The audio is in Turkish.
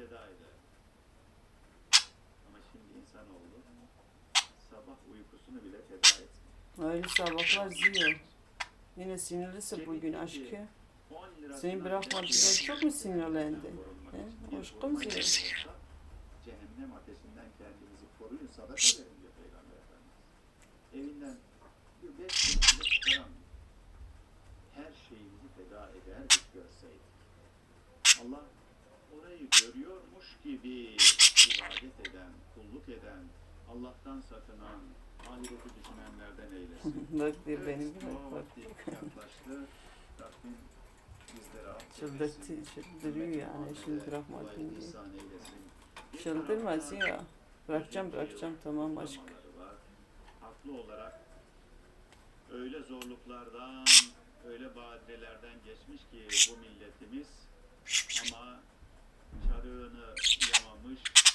feda eder. Ama şimdi insanoğlu sabah uykusunu bile feda etmiyor. Öyle sabahlar ziyor. Yine sinirlisi bugün aşkı. 10 lirasından Seni bırakmadı beş diye çok mu sinirlendi? He? Aşkım ziyor. Cehennem ateşinden kendinizi koruyun sadaka verin diyor Peygamber Efendimiz. Evinden bir beş kuruş çıkaramıyor. Her şeyimizi feda ederdik görseydik. Allah orayı görüyormuş gibi ibadet eden, kulluk eden, Allah'tan sakınan, ahireti düşünenlerden eylesin. Bak bir benim Evet, gibi o bak. vakti yaklaştı. Rabbim bizlere Çıldırtı, çıldırıyor yani şimdi Kolaylık diye. Çıldırmaz ya. Bırakacağım bırakacağım tamam aşk. Haklı olarak öyle zorluklardan, öyle badirelerden geçmiş ki bu milletimiz